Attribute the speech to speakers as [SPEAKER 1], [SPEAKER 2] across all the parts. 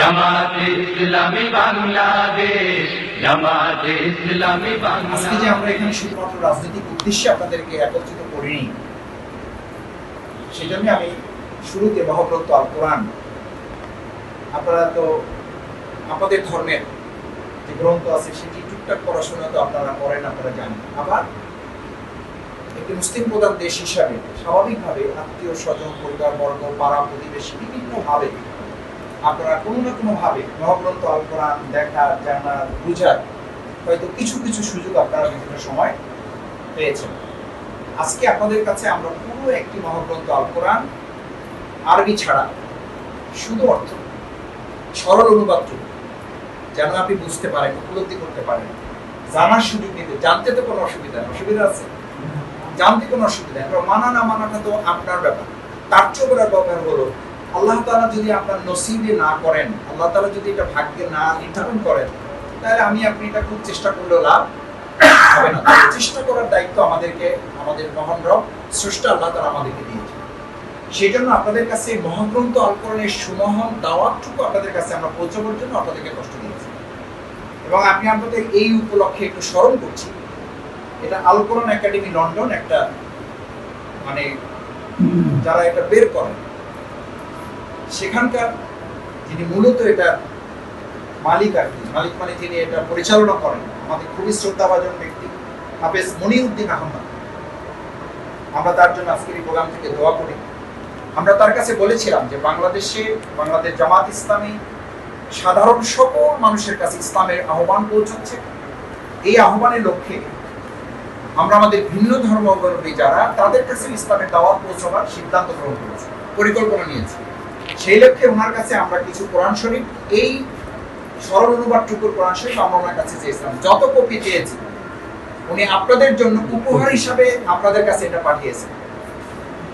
[SPEAKER 1] জামাতে ইসলামী বাংলাদেশ
[SPEAKER 2] আপনারা ধর্মের যে গ্রন্থ আছে সেটি পড়াশোনা তো আপনারা করেন, আপনারা জানেন। আবার একটি মুসলিম প্রধান দেশ হিসাবে স্বাভাবিকভাবে আত্মীয় স্বজন, পরিবার, বর্গ, পাড়া প্রতিবেশী বিভিন্নভাবে আপনারা কোনো না কোনো ভাবে মহাগ্রন্থ আল কোরআন দেখা জানা, বুঝার হয়তো কিছু কিছু সুযোগ আপনারা বিভিন্ন সময় পেয়েছেন। আজকে আপনাদের কাছে আমরা পুরো একটি মহাগ্রন্থ, আল কোরআন, আরবি ছাড়া শুধু অর্থ, সরল অনুবাদটুকু যেন আপনি বুঝতে পারেন, উপলব্ধি করতে পারেন। জানার সুযোগ নিতে, জানতে তো কোনো অসুবিধা নেই, অসুবিধা আছে? জানতে কোনো অসুবিধা নেই মানা না মানাটা তো আপনার ব্যাপার। তার চেয়ে ব্যাপার হলো আল্লাহ তালা যদি আপনার নসিবে না করেন, আল্লাহ তালা যদি এটা ভাগ্যে না নির্ধারণ করেন, তাহলে আমি আপনি এটা খুব চেষ্টা করলেও লাভ হবে না। চেষ্টা করার দায়িত্ব আমাদেরকে, আমাদের মহান রব, স্রষ্টা আল্লাহ তাআলা আমাদেরকে দিয়েছে সেই জন্য আপনাদের কাছে মহাগ্রন্থ আল কোরআনের সুমহান দাওয়াতটুকু আপনাদের কাছে আমরা পৌঁছাবার জন্য আপনাদেরকে কষ্ট দিয়েছি। এবং আমি আপনাদের এই উপলক্ষে একটু স্মরণ করছি, এটা আল কোরআন একাডেমি লন্ডন একটা মানে যারা এটা বের করেন সেখানকার যিনি মূলত এটা মালিক আর কি, মালিক মানে যিনি এটা পরিচালনা করেন, আমাদের খুবই শ্রদ্ধাভাজন ব্যক্তি, হাফেজ মনিউদ্দিন আহমদ। আমরা তার জন্য আজকের এই প্রোগ্রাম থেকে দোয়া করি। আমরা তার কাছে বলেছিলাম যে বাংলাদেশে, বাংলাদেশ জামাত ইসলামী সাধারণ সকল মানুষের কাছে ইসলামের আহ্বান পৌঁছাচ্ছে। এই আহ্বানের লক্ষ্যে আমরা আমাদের ভিন্ন ধর্মাবলম্বী যারা, তাদের কাছে ইসলামের দাওয়াত পৌঁছাবার সিদ্ধান্ত গ্রহণ করেছি, পরিকল্পনা নিয়েছি। সেই লক্ষ্যে ওনার কাছে আমরা কিছু কোরআন শরীফ, এই সরল অনুবাদটুকুর কোরআন শরীফ আমরা ওনার কাছে চেয়েছিলাম। যত কপি চেয়েছি, উনি আপনাদের জন্য উপহার হিসাবে আপনাদের কাছে এটা পাঠিয়েছেন।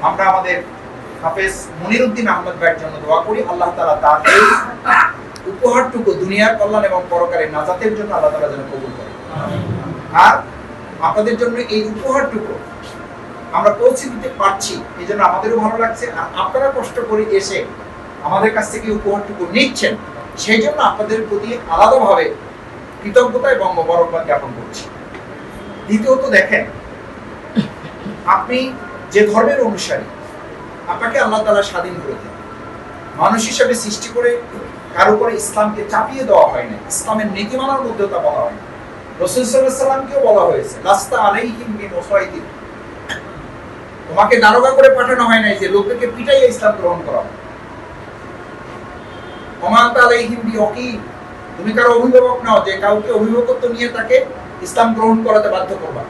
[SPEAKER 2] আমরা আমাদের হাফেজ মনিরুদ্দিন আহমদ ভাইয়ের জন্য দোয়া করি, আল্লাহ তাআলা তার এই উপহারটুকু দুনিয়ার কল্যাণ এবং পরকালের নাজাতের জন্য আল্লাহ তাআলা যেন কবুল করে। আর আপনাদের জন্য এই উপহারটুকু আমরা পৌঁছে দিতে পারছি এই জন্য আমাদেরও ভালো লাগছে। আর আপনারা কষ্ট করে এসে আমাদের কাছ থেকে উপহারটুকু নিচ্ছেন, সেই জন্য আপনাদের প্রতি আলাদাভাবে কৃতজ্ঞতা এবং মোবারকবাদ জ্ঞাপন করছি। দ্বিতীয়ত দেখেন, আপনি যে ধর্মের অনুসারী, আপনাকে আল্লাহ তাআলা স্বাধীন করে দেন। মানুষ হিসেবে সৃষ্টি করে কারও উপরে ইসলামকে চাপিয়ে দেওয়া হয় না, ইসলামের নীতিমালার মধ্যে তা বলা হয় রসুল সাল্লাহ সাল্লামকেও বলা হয়েছে রাস্তা আলাইহিম বিমসাইদিন তোমাকে দারোগা করে পাঠানো হয় নাই যে লোকদেরকে পিটাইয়ে ইসলাম গ্রহণ করা হয়। তুমি কারও অভিভাবক নাও, যে কাউকে অভিভাবকত্ব নিয়ে তাকে ইসলাম গ্রহণ করাতে বাধ্য করবা।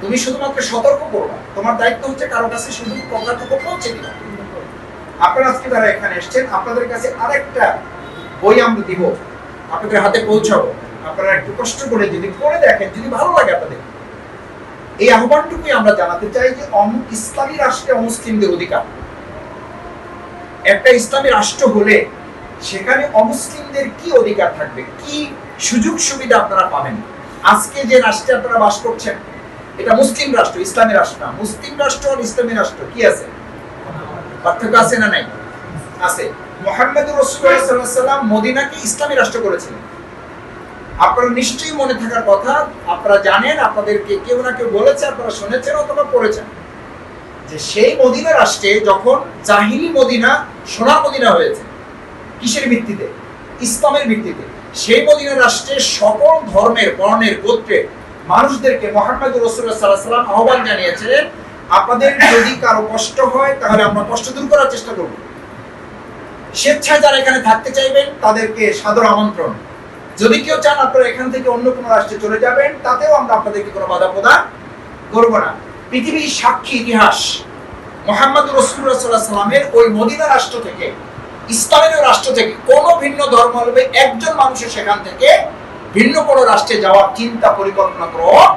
[SPEAKER 2] তুমি শুধুমাত্র সতর্ক করবা। তোমার দায়িত্ব হচ্ছে কারও কাছে শুধু কথাটুকু পৌঁছে দিবা। আপনারা আজকে যারা এখানে এসেছেন, আপনাদের কাছে আরেকটা বই আমরা দিব। আপনাদের হাতে পৌঁছাবো। আপনারা একটু কষ্ট করে যদি পড়ে দেখেন, যদি ভালো লাগে আপনাদের। এই আহ্বানটুকুই আমরা জানাতে চাই যে ইসলামী রাষ্ট্রে অমুসলিমদের অধিকার। একটা ইসলামী রাষ্ট্র হলে সেখানে অমুসলিমদের কি অধিকার থাকবে? কি সুযোগ সুবিধা আপনারা পাবেন? আজকে যে রাষ্ট্রে আপনারা বাস করছেন, এটা মুসলিম রাষ্ট্র, ইসলামী রাষ্ট্র না। মুসলিম রাষ্ট্র আর ইসলামী রাষ্ট্র, কি আছে? পার্থক্য আছে না নাই? আছে। মোহাম্মদ রসুল্লাহাম মদিনাকে ইসলামী রাষ্ট্র করেছিলেন। আপনারা নিশ্চয়ই মনে থাকার কথা, আপনারা জানেন, আপনাদেরকে কেউ না কেউ বলেছে, আপনারা শুনেছেন অথবা পড়েছেন। যে সেই মদিনা রাষ্ট্রে যখন জাহিলি মদিনা সোনার মদিনা হয়েছে। কিসের ভিত্তিতে? ইসলামের ভিত্তিতে। সেই মদিনা রাষ্ট্রে সকল ধর্মের, বর্ণের গোত্রের মানুষদেরকে মোহাম্মদ রসুল্লাহ সাল্লাহ সাল্লাম আহ্বান জানিয়েছিলেন আপনাদের যদি কারও কষ্ট হয়, তাহলে আমরা কষ্ট দূর করার চেষ্টা করব। স্বেচ্ছায় যারা এখানে থাকতে চাইবেন, তাদেরকে সাদর আমন্ত্রণ। যদি কেউ চান আপনারা এখান থেকে অন্য কোনো রাষ্ট্রে চলে যাবেন, তাতেও আমরা আপনাদেরকে কোনো বাধা প্রদান করব না। পৃথিবীর সাক্ষী ইতিহাস। মোহাম্মদ রসুল্লাহ সাল্লাহ সাল্লামের ওই মদিনা রাষ্ট্র থেকে, ইসলামের রাষ্ট্র থেকে কোনো ভিন্ন ধর্মাবলম্বী একজন মানুষের সেখান থেকে ভিন্ন কোনো রাষ্ট্রে যাওয়ার চিন্তা পরিকল্পনা গ্রহণ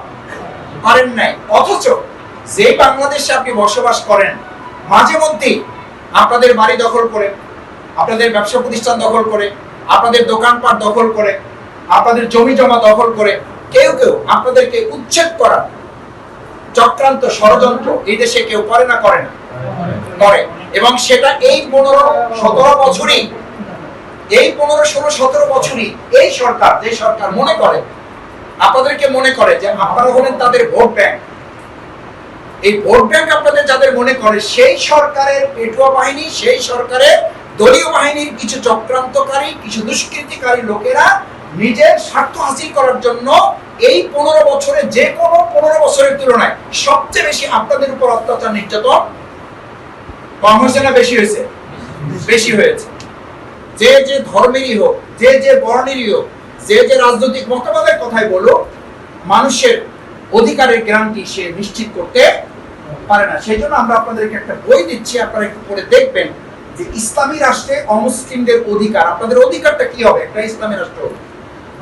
[SPEAKER 2] করেন নাই। অথচ যে বাংলাদেশে আপনি বসবাস করেন, মাঝে মধ্যেই আপনাদের বাড়ি দখল করে, আপনাদের ব্যবসা প্রতিষ্ঠান দখল করে, আপনাদের দোকানপাট দখল করে, আপনাদের জমি জমা দখল করে, কেউ কেউ আপনাদেরকে উচ্ছেদ করার চক্রান্ত ষড়যন্ত্র এই দেশে কেউ করে না করে না। করে। এবং সেটা এই পনেরো, সতেরো বছরই, এই পনেরো, ষোলো, সতেরো বছরই এই সরকার, যে সরকার মনে করে, আপনাদেরকে মনে করে যে আপনারা হলেন তাদের ভোট ব্যাংক। এই ভোট ব্যাংক আপনাদের যাদের মনে করে, সেই সরকারের পেটুয়া বাহিনী, সেই সরকারের দলীয় বাহিনীর কিছু চক্রান্তকারী, কিছু দুষ্কৃতিকারী লোকেরা নিজের স্বার্থ হাসিল করার জন্য এই পনেরো বছরে যে কোনো বছরের তুলনায় সবচেয়ে বেশি আপনাদের উপর অত্যাচার নির্যাতন কম হয়েছে না বেশি হয়েছে? বেশি হয়েছে। যে যে ধর্মেরই হোক, যে যে বর্ণেরই হোক, যে যে রাজনৈতিক মতবাদের কথাই বলুক, মানুষের অধিকারের গ্যারান্টি সে নিশ্চিত করতে পারে না। সেই জন্য আমরা আপনাদেরকে একটা বই দিচ্ছি, আপনারা একটু পড়ে দেখবেন যে ইসলামী রাষ্ট্রে অমুসলিমদের অধিকার, আপনাদের অধিকারটা কি হবে? একটা ইসলামী রাষ্ট্র।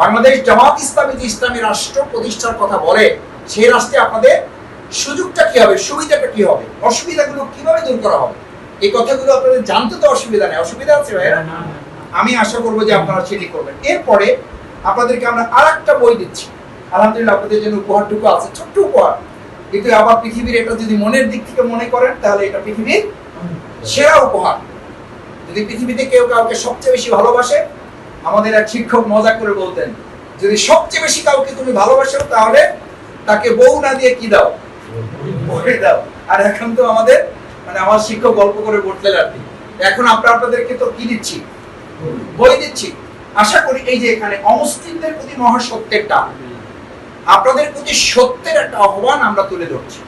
[SPEAKER 2] বাংলাদেশ জামাত ইসলামী যে ইসলামী রাষ্ট্র প্রতিষ্ঠার কথা বলে। সেই রাষ্ট্রে আপনাদের সুযোগটা কি হবে সুবিধাটা কি হবে অসুবিধাগুলো কীভাবে দূর করা হবে? এই কথাগুলো আপনাদের জানতে তো অসুবিধা নেই অসুবিধা আছে ভাইয়া? আমি আশা করব যে আপনারা সেটি করবেন। এরপরে আপনাদেরকে আমরা আর একটা বই দিচ্ছি। আলহামদুলিল্লাহ আপনাদের জন্য উপহারটুকু আছে ছোট্ট উপহার। কিন্তু আবার পৃথিবীর এটা যদি মনের দিক থেকে মনে করেন তাহলে এটা পৃথিবীর সেরা উপহার। যদি পৃথিবীতে কেউ কাউকে সবচেয়ে বেশি ভালোবাসে আমাদের এক শিক্ষক মজা করে বলতেন যদি সবচেয়ে বেশি কাউকে তুমি ভালোবাসো তাহলে তাকে বউ না দিয়ে কি দাও? দাও। আর এখন তো আমাদের মানে আমার শিক্ষক গল্প করে আর কি। এখন আমরা আপনাদেরকে তো কি দিচ্ছি? বই দিচ্ছি। আশা করি এই যে এখানে অমুসলিমদের প্রতি মহাসত্যেরটা আপনাদের প্রতি সত্যের একটা আহ্বান আমরা তুলে ধরছি।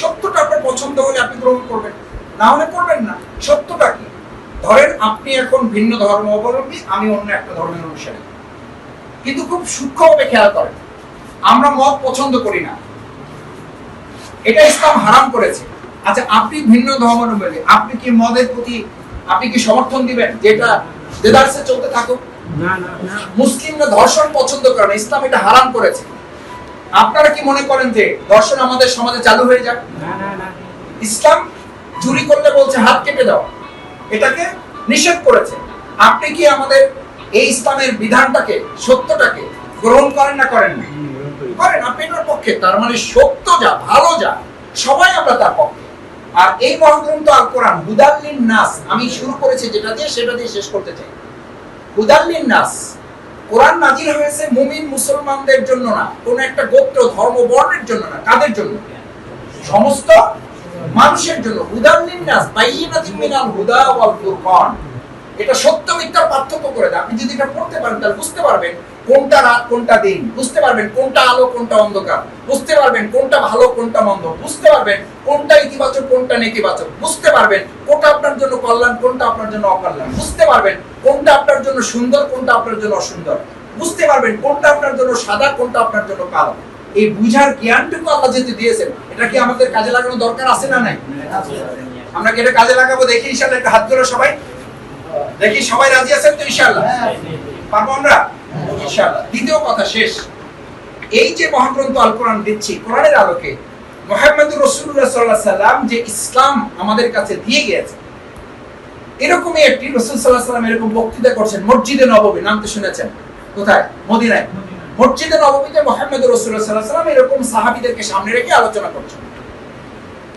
[SPEAKER 2] সত্যটা আপনার পছন্দ হলে আপনি গ্রহণ করবেন, না হলে করবেন না। সত্যটা কি? ধরেন আপনি এখন ভিন্ন ধর্ম অবলম্বী, আমি অন্য একটা ধর্মের অনুসারী। কিন্তু খুব সূক্ষ্মভাবে খেয়াল করেন। আমরা মত পছন্দ করি না। এটা ইসলাম হারাম করেছে। আচ্ছা আপনি ভিন্ন ধর্মাবলম্বী আপনি কি মদের প্রতি আপনি কি সমর্থন দিবেন যেটা দেদারসে চলতে থাকুক? মুসলিমরা ধর্ষণ পছন্দ করে না ইসলাম এটা হারাম করেছে। আপনারা কি মনে করেন যে ধর্ষণ আমাদের সমাজে চালু হয়ে যাক? ইসলাম চুরি করলে বলছে হাত কেটে দাও। এটাকে নিষেধ করেছে। আপনি কি আমাদের এই ইসলামের বিধানটাকে সত্যটাকে গ্রহণ করেন না করেন না? করেন আপনি পক্ষে। তার মানে সত্য যা, ভালো যা, সবাই তার পক্ষে। আর এই মহাগ্রন্থ আল কোরআন হুদাল্লিন নাস, আমি শুরু করেছি যেটা দিয়ে, সেটা দিয়ে শেষ করতে চাই। হুদাল্লিন নাস, কোরআন নাজির হয়েছে মুমিন মুসলমানদের জন্য না, কোন একটা গোত্র ধর্ম বর্ণের জন্য না, কাদের জন্য? সমস্ত মানুষের জন্য। হুদাল্লিন নাস, বাইয়িনাতিন মিনাল হুদা ওয়াল ফুরকান। এটা সত্য মিথ্যার পার্থক্য করে দেয়। আপনি যদি এটা পড়তে পারেন, তাহলে বুঝতে পারবেন কোনটা রাত কোনটা দিন? বুঝতে পারবেন কোনটা আলো কোনটা অন্ধকার। বুঝতে পারবেন কোনটা ভালো কোনটা মন্দ। বুঝতে পারবেন কোনটা ইতিবাচক কোনটা নেতিবাচক। বুঝতে পারবেন কোনটা আপনার জন্য কল্যাণ কোনটা আপনার জন্য অকল্যাণ। বুঝতে পারবেন কোনটা আপনার জন্য সুন্দর কোনটা আপনার জন্য অসুন্দর। বুঝতে পারবেন কোনটা আপনার জন্য সাদা কোনটা আপনার জন্য কালো। এই বুঝার জ্ঞানটুকু আল্লাহ যেহেতু দিয়েছেন এটা কি আমাদের কাজে লাগানো দরকার আছে না নাই? আমরা কি এটা কাজে লাগাবো দেখি ইনশাআল্লাহ একটা হাত ধরে সবাই। দেখি সবাই রাজি আছেন তো ইনশাআল্লাহ? পারব আমরা? ইনশাআল্লাহ। দ্বিতীয় কথা শেষ। এই যে মহাগ্রন্থ আল কোরআন দিচ্ছি কোরআনের আলোকে মোহাম্মদুর রসুল্লাহ সাল্লাহ সাল্লাম যে ইসলাম আমাদের কাছে দিয়ে গিয়েছে এরকমই একটি রসুল সাল্লাহ সাল্লাম এরকম বক্তৃতা করছেন মসজিদে নববী নাম তো শুনেছেন? কোথায়? মদিনায়। মসজিদে নববীতে মোহাম্মদ রসুল্লাহ সাল্লাহ সাল্লাম এরকম সাহাবিদেরকে সামনে রেখে আলোচনা করছেন।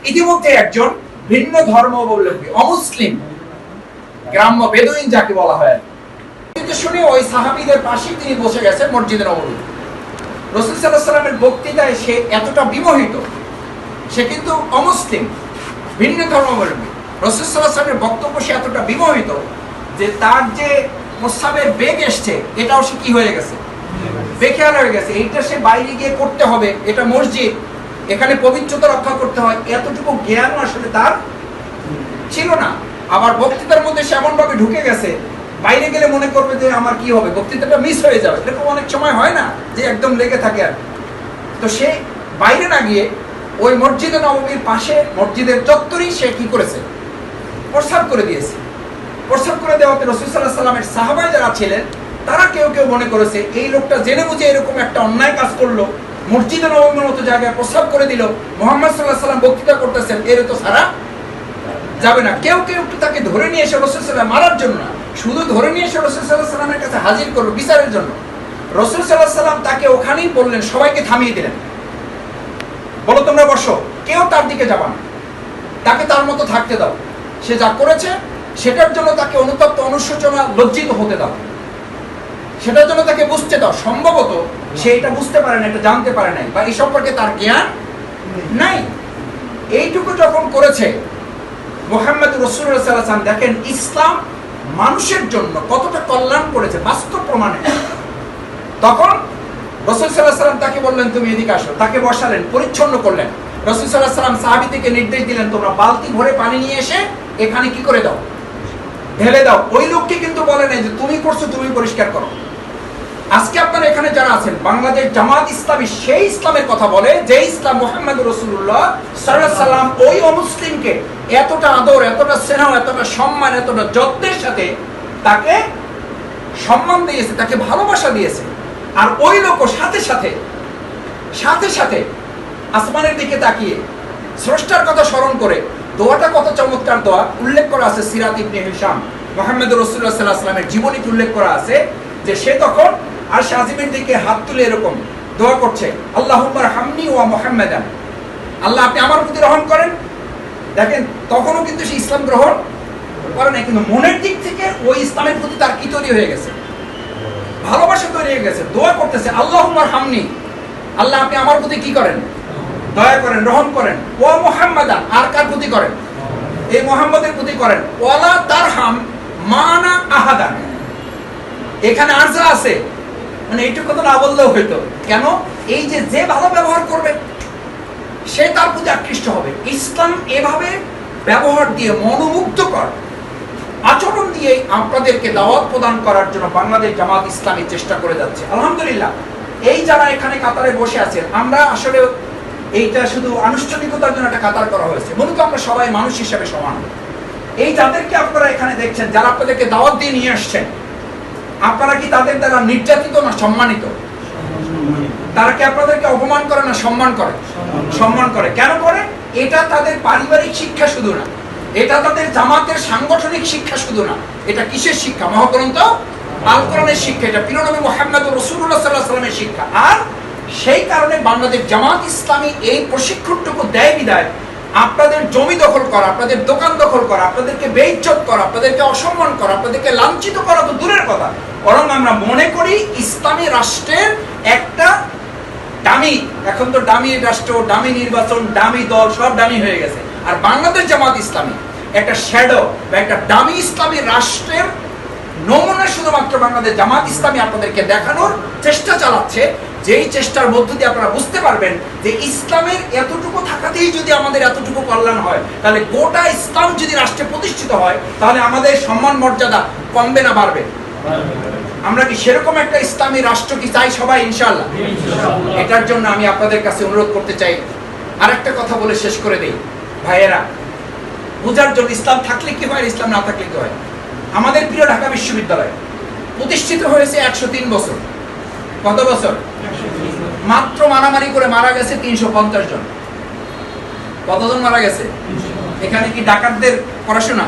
[SPEAKER 2] ইতিমধ্যে একজন ভিন্ন ধর্ম অবলম্বী অমুসলিম গ্রাম্য বেদুইন যাকে বলা হয় শুনে ওই সাহাবিদের পাশেই তিনি বসে গেছেন মসজিদে নববী রসুল সাল্লাহ সাল্লামের বক্তৃতায় সে এতটা বিমোহিত, সে কিন্তু অমুসলিম, ভিন্ন ধর্মাবলম্বী। রসুল সাল্লাহ সাল্লামের বক্তব্য সে এতটা বিমোহিত যে তার যে প্রস্তাবের বেগ এসছে, এটাও সে কি হয়ে গেছে? বেখেয়াল হয়ে গেছে। এইটা সে বাইরে গিয়ে করতে হবে, এটা মসজিদ, এখানে পবিত্রতা রক্ষা করতে হয়, এতটুকু জ্ঞান আসলে তার ছিল না। আবার বক্তৃতার মধ্যে সে এমন ভাবে ঢুকে গেছে বাইরে গেলে মনে করবে যে আমার কি হবে? বক্তৃতাটা মিস হয়ে যাবে। এরকম অনেক সময় হয় না যে একদম লেগে থাকে আর তো সে বাইরে না গিয়ে ওই মসজিদে নবমীর পাশে মসজিদের চত্বরেই সে কি করেছে? প্রস্তাব করে দিয়েছে। প্রস্তাব করে দেওয়াতে রসুল সাল্লাহ সাল্লামের সাহাবাই যারা ছিলেন, তারা কেউ কেউ মনে করেছে, এই লোকটা জেনে বুঝে এরকম একটা অন্যায় কাজ করল, মসজিদে নবমীর মতো জায়গায় প্রস্তাব করে দিল, মোহাম্মদ সাল্লাহ সাল্লাম বক্তৃতা করতেছেন, এর তো সারা যাবে না। কেউ কেউ তাকে ধরে নিয়ে এসে রসুল সাল্লাম মারার জন্য না শুধু ধরে নিয়ে এসে রসুল সাল্লাহ সাল্লামের কাছে হাজির করবে বিচারের জন্য। রসুল সাল্লাহ সাল্লাম তাকে ওখানেই বললেন, সবাইকে থামিয়ে দিলেন। বলো তোমরা বসো, কেউ তার দিকে যাবা না। তাকে তার মতো থাকতে দাও। সে যা করেছে, সেটার জন্য তাকে অনুতপ্ত, অনুশোচনা, লজ্জিত হতে দাও। সেটার জন্য তাকে বুঝতে দাও। সম্ভবত সে এটা বুঝতে পারে না, এটা জানতে পারে নাই বা এই সম্পর্কে তার জ্ঞান নাই। এইটুকু যখন করেছে, মোহাম্মদ রসুল্লাহ সাল্লাম দেখেন ইসলাম মানুষের জন্য কতটা কল্যাণ করেছে, বাস্তব প্রমাণে। তখন রসুল সাল্লাহ সাল্লাম তাকে বললেন, তুমি এদিকে আসো। তাকে বসালেন, পরিচ্ছন্ন করলেন। রসুল সাল্লাহ সাল্লাম সাহাবিদিকে নির্দেশ দিলেন, তোমরা বালতি ভরে পানি নিয়ে এসে এখানে কি করে দাও? ঢেলে দাও। ওই লোককে কিন্তু বলে নাই যে, তুমি করছ, তুমি পরিষ্কার করো। আজকে আপনারা এখানে যারা আছেন, বাংলাদেশ জামাত ইসলামী সেই ইসলামের কথা বলে, যে ইসলাম মোহাম্মদ রসুল্লাহ সাল্লাম ওই অমুসলিমকে এতটা আদর, এতটা স্নেহ, এতটা সম্মান, এতটা যত্নের সাথে তাকে সম্মান দিয়েছে, তাকে ভালোবাসা দিয়েছে। আর ওই লোক সাথে সাথে সাথে সাথে আসমানের দিকে তাকিয়ে স্রষ্টার কথা স্মরণ করে, দোয়াটা কত চমৎকার দোয়া, উল্লেখ করা আছে সিরাত ইবনে হিসাম মোহাম্মদ রসুল্লাহ সাল্লাহ জীবনীতে উল্লেখ করা আছে? যে সে তখন আর শাজিমের দিকে হাত তুলে এরকম দোয়া করছে আল্লাহ হামনি ওয়া মোহাম্মদান। আল্লাহ, আপনি আমার প্রতি রহম করেন দেখেন, তখনও কিন্তু সে ইসলাম গ্রহণ করে না কিন্তু মনের দিক থেকে ওই ইসলামের প্রতি তার কি তৈরি হয়ে গেছে? ভালোবাসা তৈরি হয়ে গেছে, দোয়া করতেছে আল্লাহ হামনি আল্লাহ, আপনি আমার প্রতি কি করেন? দয়া করেন, রহম করেন। ও মোহাম্মদান আর কার প্রতি করেন? এই মোহাম্মদের প্রতি করেন। ওয়ালা তার হাম মানা আহাদা। এখানে আরজা আছে মানে এইটুকু কথা না বললেও হইতো। কেন? এই যে যে ভালো ব্যবহার করবে সে তার প্রতি আকৃষ্ট হবে। ইসলাম এভাবে ব্যবহার দিয়ে মনোমুগ্ধকর আচরণ দিয়ে আপনাদেরকে দাওয়াত প্রদান করার জন্য বাংলাদেশ জামাত ইসলামী চেষ্টা করে যাচ্ছে। আলহামদুলিল্লাহ, এই যারা এখানে কাতারে বসে আছেন, আমরা আসলে এইটা শুধু আনুষ্ঠানিকতার জন্য একটা কাতার করা হয়েছে। মূলত আমরা সবাই মানুষ হিসেবে সমান। এই যাদেরকে আপনারা এখানে দেখছেন, যারা আপনাদেরকে দাওয়াত দিয়ে নিয়ে আসছেন, আপনারা কি তাদের দ্বারা নির্যাতিত না সম্মানিত? তারা কি আপনাদেরকে অপমান করে না সম্মান করে? সম্মান করে। কেন করে? এটা তাদের পারিবারিক শিক্ষা শুধু না। এটা তাদের জামাতের সাংগঠনিক শিক্ষা শুধু না। এটা কিসের শিক্ষা? মহাগ্রন্থ? আল কোরআনের শিক্ষা। এটা পিরনবী মোহাম্মদ রসুল্লাহ সাল্লাহ সাল্লামের শিক্ষা। আর সেই কারণে বাংলাদেশ জামাত ইসলামী এই প্রশিক্ষণটুকু দেয় বিদায় আপনাদের জমি দখল করা, আপনাদের দোকান দখল করা, আপনাদেরকে বেইজ্জত করা, আপনাদেরকে অসম্মান করা, আপনাদেরকে লাঞ্ছিত করা তো দূরের কথা। বরং আমরা মনে করি ইসলামী রাষ্ট্রের একটা দামি, এখন তো দামি রাষ্ট্র, দামি নির্বাচন, দামি দল, সব দামি হয়ে গেছে। আর বাংলাদেশ জামাত ইসলামী একটা শ্যাডো বা একটা দামি ইসলামী রাষ্ট্রের নমুনা শুধুমাত্র বাংলাদেশ জামাত ইসলামী আপনাদেরকে দেখানোর চেষ্টা চালাচ্ছে। যেই চেষ্টার মধ্য দিয়ে আপনারা বুঝতে পারবেন যে ইসলামের এতটুকু থাকাতেই যদি আমাদের এতটুকু কল্যাণ হয়, তাহলে গোটা ইসলাম যদি রাষ্ট্রে প্রতিষ্ঠিত হয়, তাহলে আমাদের সম্মান মর্যাদা কমবে না, বাড়বে। আমরা কি সেরকম একটা ইসলামী রাষ্ট্র কি চাই সবাই ইনশাল্লাহ এটার জন্য আমি আপনাদের কাছে অনুরোধ করতে চাই। আরেকটা কথা বলে শেষ করে দেই। ভাইয়েরা বোঝার জন্য ইসলাম থাকলে কি হয় ইসলাম না থাকলে কি হয়? আমাদের প্রিয় ঢাকা বিশ্ববিদ্যালয় প্রতিষ্ঠিত হয়েছে একশো তিন বছর। কত বছর? মাত্র মারামারি করে মারা গেছে তিনশো পঞ্চাশ জন। কতজন মারা গেছে? এখানে কি ডাকাতদের পড়াশোনা?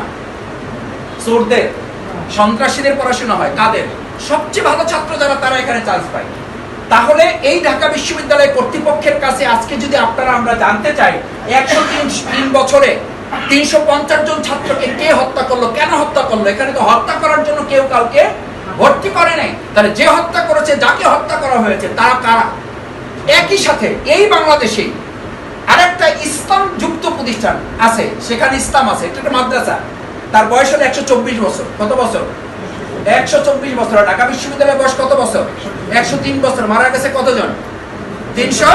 [SPEAKER 2] চোরদের? সন্ত্রাসীদের পড়াশোনা হয়? কাদের? সবচেয়ে ভালো ছাত্র যারা, তারা এখানে চান্স পায়। তাহলে এই ঢাকা বিশ্ববিদ্যালয় কর্তৃপক্ষের কাছে আজকে যদি আপনারা আমরা জানতে চাই, একশো তিন বছরে তিনশো পঞ্চাশ জন ছাত্রকে কে হত্যা করল, কেন হত্যা করল? এখানে তো হত্যা করার জন্য কেউ কাউকে ভর্তি করে নাই। তাহলে যে হত্যা করেছে, যাকে হত্যা করা হয়েছে, তারা কারা? একই সাথে এই বাংলাদেশে আরেকটা ইসলাম যুক্ত প্রতিষ্ঠান আছে, সেখানে ইসলাম আছে, এটা একটা মাদ্রাসা। তার বয়স হলো একশো চব্বিশ বছর। কত বছর? একশো চব্বিশ বছর। ঢাকা বিশ্ববিদ্যালয়ের বয়স কত বছর? একশো তিন বছর। মারা গেছে কতজন? তিনশো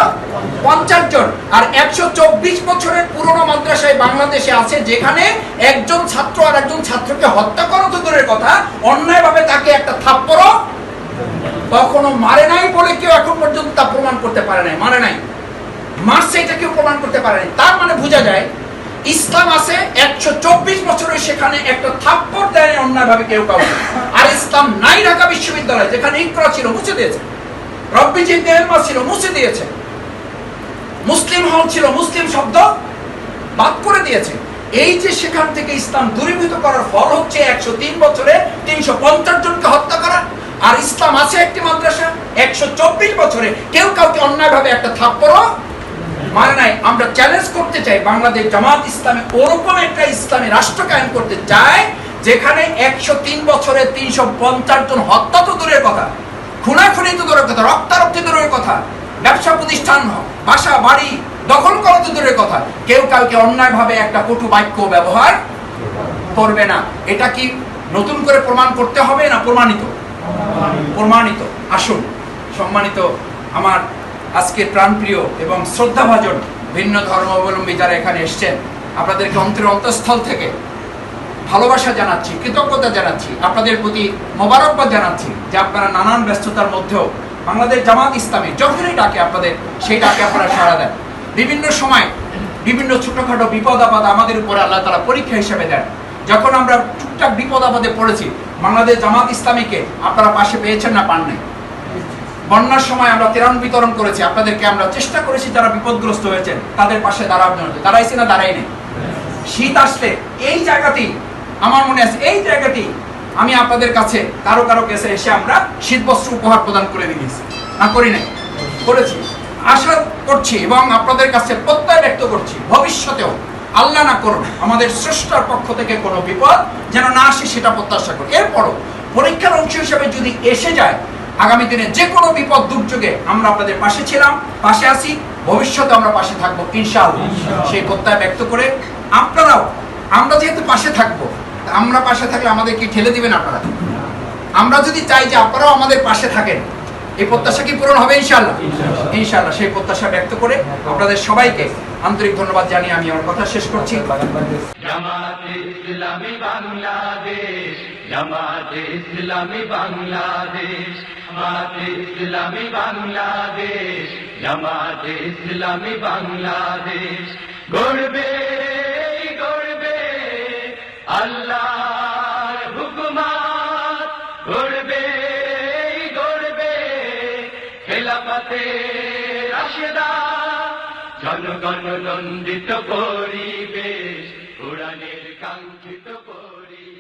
[SPEAKER 2] পঞ্চাশ জন। আর একশো চব্বিশ বছরের পুরনো মাদ্রাসায় বাংলাদেশে আছে যেখানে একজন ছাত্র আর একজন ছাত্রকে হত্যা করা তো দূরের কথা। অন্যায়ভাবে তাকে একটা থাপ্পড় কখনো মারে নাই বলে কেউ এখন পর্যন্ত তা প্রমাণ করতে পারে নাই মারে নাই। মারছে এটা কেউ প্রমাণ করতে পারে নাই। তার মানে বোঝা যায় ইসলাম আছে, একশো চব্বিশ বছরের সেখানে একটা থাপ্পড় দেয় অন্যায়ভাবে কেউ কাউ আর ইসলাম নাই ঢাকা বিশ্ববিদ্যালয়, যেখানে ইকরা ছিল, মুছে দিয়েছে। রব্বি জিদ্দেলমা ছিল, মুছে দিয়েছে। মুসলিম হল ছিল, মুসলিম শব্দ বাদ করে দিয়েছে। এই যে সেখান থেকে ইসলাম দূরীভূত করার ফল হচ্ছে একশো তিন বছরে তিনশো পঞ্চাশ জনকে হত্যা করা। আর ইসলাম আছে একটি মাদ্রাসা, একশো চব্বিশ বছরে কেউ কাউকে অন্যায়ভাবে একটা থাপ্পড় মানে নাই আমরা চ্যালেঞ্জ করতে চাই বাংলাদেশ জামাত ইসলামে ওরকম একটা ইসলামী রাষ্ট্র কায়েম করতে চায়, যেখানে একশো তিন বছরে তিনশো পঞ্চাশ জন হত্যা তো দূরের কথা, খুনাখুনি তো দূরের কথা, রক্তারক্তি দূরের কথা, ব্যবসা প্রতিষ্ঠান বাসা, বাড়ি, দখল করা তো দূরের কথা, কেউ কাউকে অন্যায়ভাবে একটা কটু বাক্য ব্যবহার করবে না। এটা কি নতুন করে প্রমাণ করতে হবে না প্রমাণিত? প্রমাণিত। আসুন, সম্মানিত আমার আজকে প্রাণপ্রিয় এবং শ্রদ্ধাভাজন ভিন্ন ধর্মাবলম্বী যারা এখানে এসছেন, আপনাদেরকে অন্তরের অন্তঃস্থল থেকে ভালোবাসা জানাচ্ছি, কৃতজ্ঞতা জানাচ্ছি, আপনাদের প্রতি মোবারকবাদ জানাচ্ছি যে আপনারা নানান ব্যস্ততার মধ্যেও বাংলাদেশ জামাত ইসলামী যখনই ডাকে আপনাদের, সেই ডাকে আপনারা সাড়া দেন। বিভিন্ন সময় বিভিন্ন ছোটখাটো বিপদ আপদ আমাদের উপরে আল্লাহ তারা পরীক্ষা হিসেবে দেন। যখন আমরা টুকটাক বিপদ আপদে পড়েছি, বাংলাদেশ জামাত ইসলামীকে আপনারা পাশে পেয়েছেন না পান নাই বন্যার সময় আমরা ত্রাণ বিতরণ করেছি, আপনাদেরকে আমরা চেষ্টা করেছি যারা বিপদগ্রস্ত হয়েছেন, তাদের পাশে দাঁড়ানোর জন্য। দাঁড়াইছি না দাঁড়াই নেই? শীত আসলে এই জায়গাতেই আমার মনে আছে এই জায়গাতেই আমি আপনাদের কাছে, কারও কারও কাছে এসে আমরা শীত বস্ত্র উপহার প্রদান করে দিয়েছি। না, করি নাই? করেছি। আশা করছি এবং আপনাদের কাছে প্রত্যয় ব্যক্ত করছি, ভবিষ্যতেও আল্লাহ না করুন আমাদের স্রষ্টার পক্ষ থেকে কোনো বিপদ যেন না আসে সেটা প্রত্যাশা করি। এরপরও পরীক্ষার অংশ হিসেবে যদি এসে যায় আগামী দিনে যে কোনো বিপদ দুর্যোগে আমরা আপনাদের পাশে ছিলাম পাশে আছি ভবিষ্যতে আমরা পাশে থাকব ইনশাআল্লাহ। সেই প্রত্যয় ব্যক্ত করে আপনারাও আমরা যেহেতু পাশে থাকব আমরা পাশে থাকলে আমাদের কি ঠেলে দিবেন আপনারা? আমরা যদি চাই যে আপনারাও আমাদের পাশে থাকেন এই প্রত্যাশা কি পূরণ হবে ইনশাআল্লাহ? ইনশাআল্লাহ। সেই প্রত্যাশা ব্যক্ত করে আপনাদের সবাইকে আন্তরিক ধন্যবাদ জানিয়ে আমি আমার কথা শেষ করছি।
[SPEAKER 1] ইসলামী বাংলাদেশ। জামাতে ইসলামী বাংলাদেশ, জামাতে ইসলামী বাংলাদেশ। গড়বে গড়বে, আল্লাহর হুকুমাত। গড়বে গড়বে রাশেদা। জনগণ নন্দিত পরিবেশ কাঙ্ক্ষিত